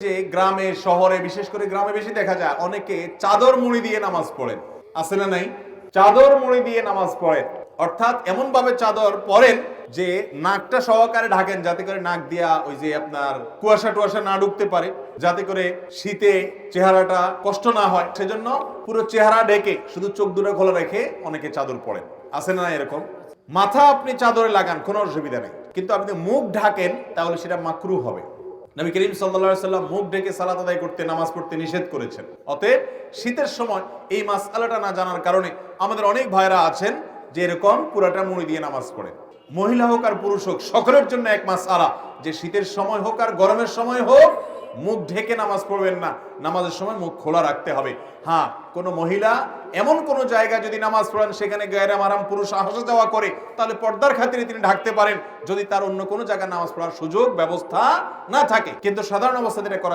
যে গ্রামে, শহরে, বিশেষ করে গ্রামে বেশি দেখা যায়, অনেকে চাদর মুড়ি দিয়ে নামাজ পড়েন। আছে না নাই? চাদর মুড়ি দিয়ে নামাজ পড়েন। অর্থাৎ এমন ভাবে চাদর পরেন যে নাকটা সহকারে ঢাকেন, যাতে করে নাক দিয়া ওই যে আপনার কুয়াশা টুয়াশা না ঢুকতে পারে, যাতে করে শীতে চেহারাটা কষ্ট না হয়। সেজন্য পুরো চেহারা ঢেকে শুধু চোখ দুটো খোলা রেখে অনেকে চাদর পরেন আছে না এরকম? মাথা আপনি চাদরে লাগান, কোনো অসুবিধা নেই। কিন্তু আপনি মুখ ঢাকেন, তাহলে সেটা মাকরু হবে। নবী করিম সাল্লা সাল্লাম মুখ ডেকে সালাত আদায় করতে, নামাজ পড়তে নিষেধ করেছেন। অতএব শীতের সময় এই মাস আলাটা না জানার কারণে আমাদের অনেক ভাইরা আছেন যে এরকম পুরাটা মুড়ি দিয়ে নামাজ পড়ে মহিলা হোক আর পুরুষ হোক, সকলের জন্য এক মাস আলা যে শীতের সময় হোক আর গরমের সময় হোক, মুখ ঢেকে নামাজ পড়বেন না। নামাজের সময় মুখ খোলা রাখতে হবে। হ্যাঁ কোন মহিলা এমন কোন জায়গায় যদি নামাজ পড়েন, সেখানে গায়রাম আরাম পুরুষ আসা যাওয়া করে, তাহলে পর্দার খাতিরে তিনি ঢাকতে পারেন। যদি তার অন্য কোনো জায়গায় নামাজ পড়ার সুযোগ, ব্যবস্থা না থাকে, কিন্তু সাধারণ অবস্থাতে এটা করা